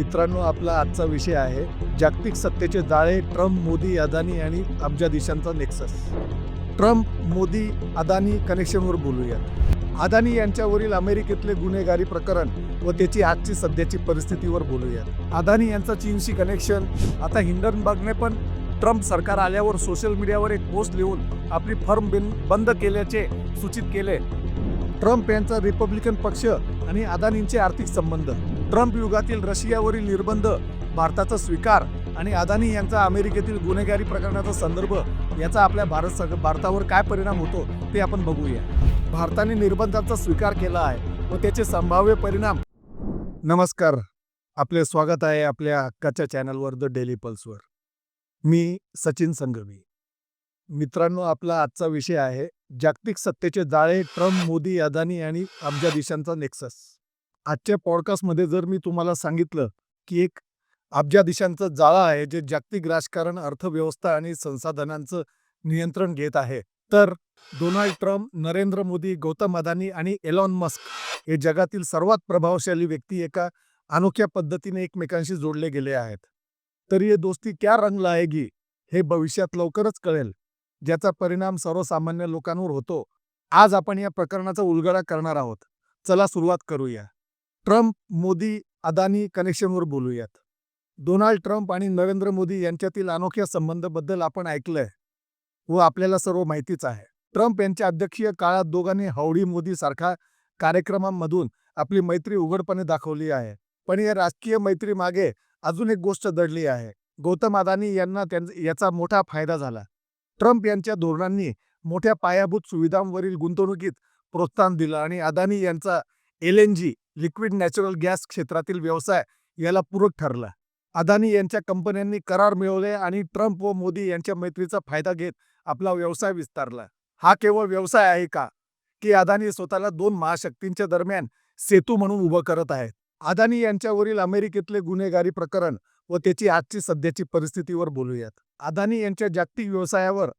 मित्रांनो आपला आजचा विषय आहे जागतिक सत्तेचे जाळे ट्रम्प मोदी अदानी आणि अब्जाधीशांचा नेक्सस. ट्रम्प मोदी अदानी कनेक्शनवर बोलूयात. अदानी यांच्यावरील अमेरिकेतले गुन्हेगारी प्रकरण व त्याची आजची सध्याची परिस्थितीवर बोलूयात. अदानी यांचा चीनशी कनेक्शन आता हिंडनबर्गने पण ट्रम्प सरकार आल्यावर सोशल मीडियावर एक पोस्ट लिहून आपली फर्म बिन बंद केल्याचे सूचित केले. ट्रम्प यांचा रिपब्लिकन पक्ष आणि अदानींचे आर्थिक संबंध. ट्रम्प युगातील रशियावरील निर्बंध भारताचा स्वीकार आणि अदानी यांचा अमेरिकेतील गुन्हेगारी प्रकरणाचा संदर्भ याचा आपल्या भारत सग भारतावर काय परिणाम होतो ते आपण बघूया. भारताने निर्बंधांचा स्वीकार केला आहे व त्याचे संभाव्य परिणाम नमस्कार. आपले स्वागत आहे आपल्या हक्काच्या चॅनलवर द डेली पल्सवर. मी सचिन संघवी मित्रांनो आपला आजचा विषय आहे जागतिक सत्तेचे जाळे ट्रम्प मोदी अदानी आणि अब्जाधीशांचा नेक्सस. आजच्या पॉडकास्टमध्ये जर मी तुम्हाला सांगितलं की एक अब्जाधीशांचं जाळं आहे जे जागतिक राजकारण अर्थव्यवस्था आणि संसाधनांचं नियंत्रण घेत आहे तर डोनाल्ड ट्रम्प नरेंद्र मोदी गौतम अदानी आणि एलॉन मस्क हे जगातील सर्वात प्रभावशाली व्यक्ती एका अनोख्या पद्धतीने एकमेकांशी जोडले गेले आहेत. तर हे दोस्ती क्या रंग लाएगी हे भविष्यात लवकरच कळेल ज्याचा परिणाम सर्वसामान्य लोकांवर होतो. आज आपण या प्रकरणाचा उलगडा करणार आहोत. चला सुरुवात करूया. ट्रम्प मोदी अदानी कनेक्शनवर बोलूयात. डोनाल्ड ट्रम्प आणि नरेंद्र मोदी यांच्यातील अनोख्या संबंधाबद्दल आपण ऐकलंय व आपल्याला सर्व माहितीच आहे. ट्रम्प यांच्या अध्यक्षीय काळात दोघांनी हौडी मोदी सारख्या कार्यक्रमांमधून आपली मैत्री उघडपणे दाखवली आहे. पण या राजकीय मैत्री मागे अजून एक गोष्ट दडली आहे. गौतम अदानी यांना याचा मोठा फायदा झाला. ट्रम्प यांच्या धोरणांनी मोठ्या पायाभूत सुविधांवरील गुंतवणुकीत प्रोत्साहन दिलं आणि अदानी यांचा L N G liquid natural gas क्षेत्रातील व्यवसाय याला पूरक ठरला. अदानी यांच्या कंपन्यांनी करार मिळवले आणि ट्रम्प व मोदी यांच्या मैत्रीचा फायदा घेत आपला व्यवसाय विस्तारला. हा केवळ व्यवसाय आहे का? की अदानी स्वतःला दोन महाशक्तींच्या दरम्यान सेतू म्हणून उभं करत आहेत. अदानी यांच्यावरील अमेरिकेतले गुन्हेगारी प्रकरण व त्याची आजची सध्याची परिस्थितीवर बोलूयात. अदानी यांच्या जागतिक व्यवसायावर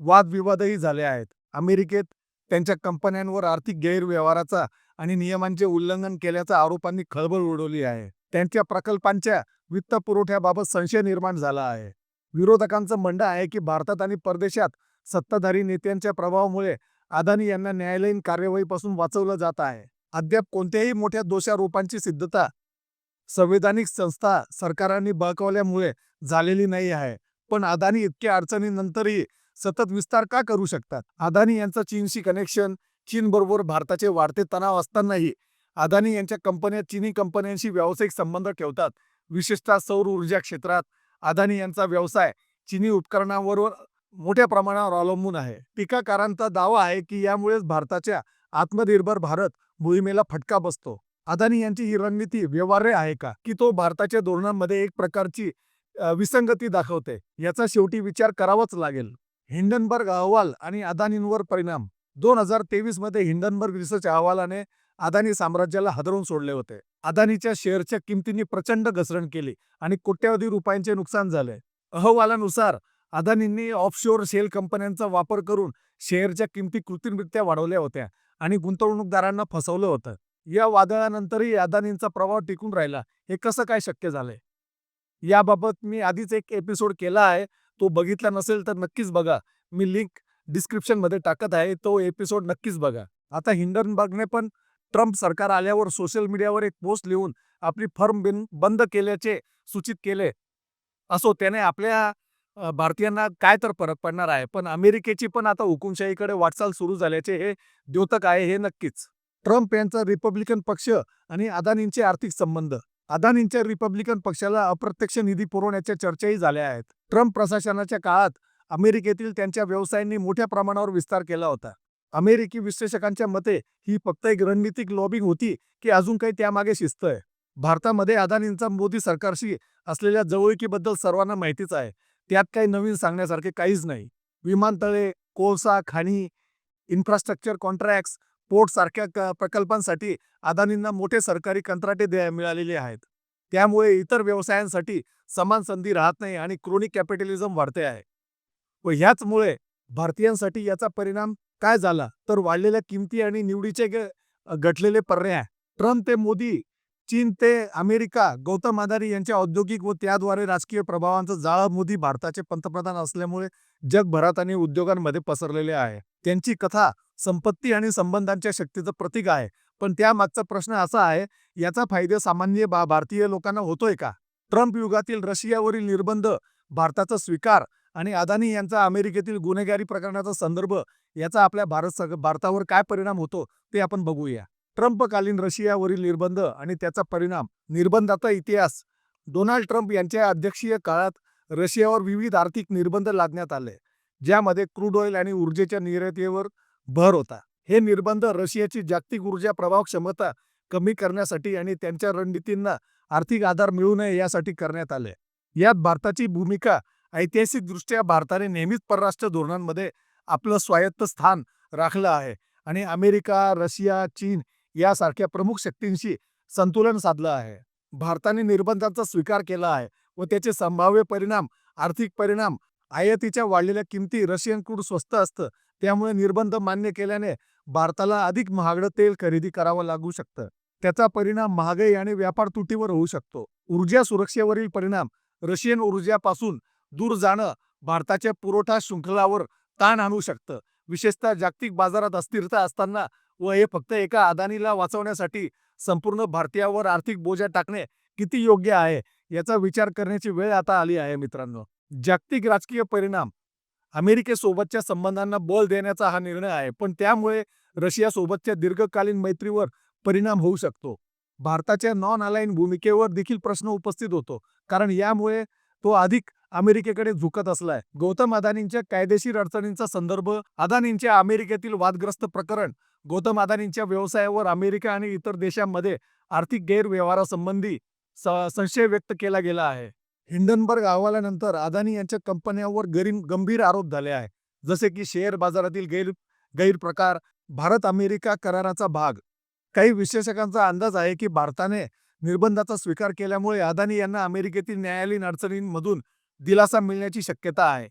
वादविवादही झाले आहेत. अमेरिकेत त्यांच्या कंपन्यांवर आर्थिक गैरव्यवहाराचा आणि नियमांचे उल्लंघन केल्याचा आरोपांनी खळबळ उडवली आहे. त्यांच्या प्रकल्पांच्या वित्त पुरवठ्याबाबत संशय निर्माण झाला आहे. विरोधकांचं म्हणणं आहे की भारतात आणि परदेशात सत्ताधारी नेत्यांच्या प्रभावामुळे अदानी यांना न्यायालयीन कार्यवाहीपासून वाचवलं जात आहे. अद्याप कोणत्याही मोठ्या दोषारोपांची सिद्धता संवैधानिक संस्था सरकारांनी बळकावल्यामुळे झालेली नाही आहे. पण अदानी इतक्या अडचणींनंतरही सतत विस्तार का करू शकतात? अदानी यांचं चीनशी कनेक्शन चीनबरोबर भारताचे वाढते तणाव असतानाही अदानी यांच्या कंपन्या चिनी कंपन्यांशी व्यावसायिक संबंध ठेवतात. विशेषतः सौर ऊर्जा क्षेत्रात अदानी यांचा व्यवसाय चिनी उपकरणांवर मोठ्या प्रमाणावर अवलंबून आहे. टीकाकारांचा दावा आहे की यामुळेच भारताच्या आत्मनिर्भर भारत मोहिमेला फटका बसतो. अदानी यांची ही रणनीती व्यवहार्य आहे का? की तो भारताच्या धोरणांमध्ये एक प्रकारची विसंगती दाखवते? याचा शेवटी विचार करावाच लागेल. हिंडनबर्ग अहवाल आणि अदानींवर परिणाम. दोन हजार तेवीसमध्ये हिंडनबर्ग रिसर्च अहवालाने अदानी साम्राज्याला हादरवून सोडले होते. अदानीच्या शेअरच्या किमतींनी प्रचंड घसरण केली आणि कोट्यवधी रुपयांचे नुकसान झाले. अहवालानुसार अदानींनी ऑफशोअर शेल कंपन्यांचा वापर करून शेअरच्या किमती कृत्रिमरित्या वाढवल्या होत्या आणि गुंतवणूकदारांना फसवलं होतं. या वादळानंतरही अदानींचा प्रभाव टिकून राहिला. हे कसं काय शक्य झालंय? याबाबत मी आधीच एक एपिसोड केला आहे. तो बघितला नसेल तर नक्कीच बघा. मी लिंक डिस्क्रिप्शनमध्ये टाकत आहे. तो एपिसोड नक्कीच बघा. आता हिंडनबर्गने पण ट्रम्प सरकार आल्यावर सोशल मीडियावर एक पोस्ट लिहून आपली फर्म बिन बंद केल्याचे सूचित केले. असो त्याने आपल्या भारतीयांना काय तर फरक पडणार आहे. पण अमेरिकेची पण आता हुकुमशाहीकडे वाटचाल सुरू झाल्याचे हे द्योतक आहे हे नक्कीच. ट्रम्प यांचा रिपब्लिकन पक्ष आणि अदानींचे आर्थिक संबंध. अदानींच्या रिपब्लिकन पक्षाला अप्रत्यक्ष निधी पुरवण्याच्या चर्चाही झाल्या आहेत. ट्रम्प प्रशासनाच्या काळात अमेरिकेतील त्यांच्या व्यवसायांनी मोठ्या प्रमाणावर विस्तार केला होता. अमेरिकी विश्लेषकांच्या मते ही फक्त एक रणनीतिक लॉबिंग होती की अजून काही त्यामागे शिस्त आहे भारतामध्ये अदानींचा मोदी सरकारशी असलेल्या जवळकीबद्दल सर्वांना माहितीच आहे. त्यात काही नवीन सांगण्यासारखे काहीच नाही. विमानतळे कोळसा खाणी इन्फ्रास्ट्रक्चर कॉन्ट्रॅक्ट्स पोटसारख्या क- प्रकल्पांसाठी अदानींना मोठे सरकारी कंत्राटे द्या मिळालेले आहेत. त्यामुळे इतर व्यवसायांसाठी समान संधी राहत नाही आणि क्रोनिक कॅपिटलिझम वाढते आहे. व ह्याचमुळे भारतीयांसाठी याचा परिणाम काय झाला? तर वाढलेल्या किमती आणि निवडीचे घटलेले पर्याय. ट्रम्प ते मोदी चीन ते अमेरिका गौतम आदारी यांच्या औद्योगिक व त्याद्वारे राजकीय प्रभावांचं जाळं मोदी भारताचे पंतप्रधान असल्यामुळे जगभरात आणि उद्योगांमध्ये पसरलेले आहे. त्यांची कथा संपत्ती आणि संबंधांच्या शक्तीचं प्रतीक आहे. पण त्यामागचा प्रश्न असा आहे याचा फायदा सामान्य बा भारतीय लोकांना होतोय का? ट्रम्प युगातील रशियावरील निर्बंध भारताचा स्वीकार आणि अदानी यांचा अमेरिकेतील गुन्हेगारी प्रकरणाचा संदर्भ याचा आपल्या भारत भारतावर काय परिणाम होतो ते आपण बघूया. ट्रम्पकालीन रशियावरील निर्बंध आणि त्याचा परिणाम निर्बंधाचा इतिहास. डोनाल्ड ट्रम्प यांच्या अध्यक्षीय काळात रशियावर विविध आर्थिक निर्बंध लादण्यात आले ज्यामध्ये क्रूड ऑइल आणि ऊर्जेच्या निर्यातीवर भर होता. हे निर्बंध रशियाची जागतिक ऊर्जा प्रभाव क्षमता कमी करण्यासाठी आणि त्यांच्या रणनीतींना आर्थिक आधार मिळू नये यासाठी करण्यात आले. यात भारताची भूमिका ऐतिहासिकदृष्ट्या भारताने नेहमीच परराष्ट्र धोरणांमध्ये आपलं स्वायत्त स्थान राखलं आहे आणि अमेरिका रशिया चीन यासारख्या प्रमुख शक्तींशी संतुलन साधलं आहे. भारताने निर्बंधांचा स्वीकार केला आहे व त्याचे संभाव्य परिणाम आर्थिक परिणाम आयातीच्या वाढलेल्या किमती रशियन क्रूड स्वस्त असतं त्यामुळे निर्बंध मान्य केल्याने भारताला अधिक महागडं तेल खरेदी करावं लागू शकतं. त्याचा परिणाम महागाई आणि व्यापार तुटीवर होऊ शकतो. ऊर्जा सुरक्षेवरील परिणाम रशियन ऊर्जापासून दूर जाणं भारताच्या पुरवठा शृंखलावर ताण आणू शकतं. विशेषतः जागतिक बाजारात अस्थिरता असताना व हे फक्त एका अदानीला वाचवण्यासाठी संपूर्ण भारतीयावर आर्थिक बोजा टाकणे किती योग्य आहे? याचा विचार करण्याची वेळ आता आली आहे मित्रांनो. जागतिक राजकीय परिणाम. अमेरिकेसोबतच्या संबंधांना बळ देण्याचा हा निर्णय आहे पण त्यामुळे रशियासोबतच्या दीर्घकालीन मैत्रीवर परिणाम होऊ शकतो. भारताच्या नॉन अलाईन भूमिकेवर देखील प्रश्न उपस्थित होतो कारण यामुळे तो अधिक अमेरिकेकडे झुकत असलाय. गौतम अदानींच्या कायदेशीर अडचणींचा संदर्भ अदानींच्या अमेरिकेतील वादग्रस्त प्रकरण गौतम अदानींच्या व्यवसायावर अमेरिका आणि इतर देशांमध्ये आर्थिक गैरव्यवहारासंबंधी संशय व्यक्त केला गेला आहे. हिंडनबर्ग अहवालानंतर अदानी यांच्या कंपन्यांवर गरीन गंभीर आरोप झाले आहे जसे की शेअर बाजारातील गैर गैरप्रकार भारत अमेरिका कराराचा भाग. काही विश्लेषकांचा अंदाज आहे की भारताने निर्बंधाचा स्वीकार केल्यामुळे अदानी यांना अमेरिकेतील न्यायालयीन अडचणींमधून दिलासा मिळण्याची शक्यता आहे.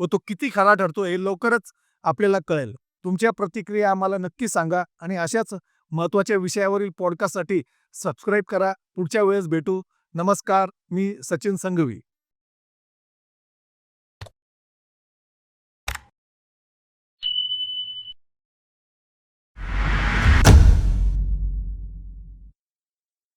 व तो किती खरा ठरतो हे लवकरच आपल्याला कळेल. तुमच्या प्रतिक्रिया आम्हाला नक्की सांगा आणि अशाच महत्त्वाच्या विषयावरील पॉडकास्टसाठी सबस्क्राईब करा. पुढच्या वेळेस भेटू. नमस्कार. मी सचिन संघवी.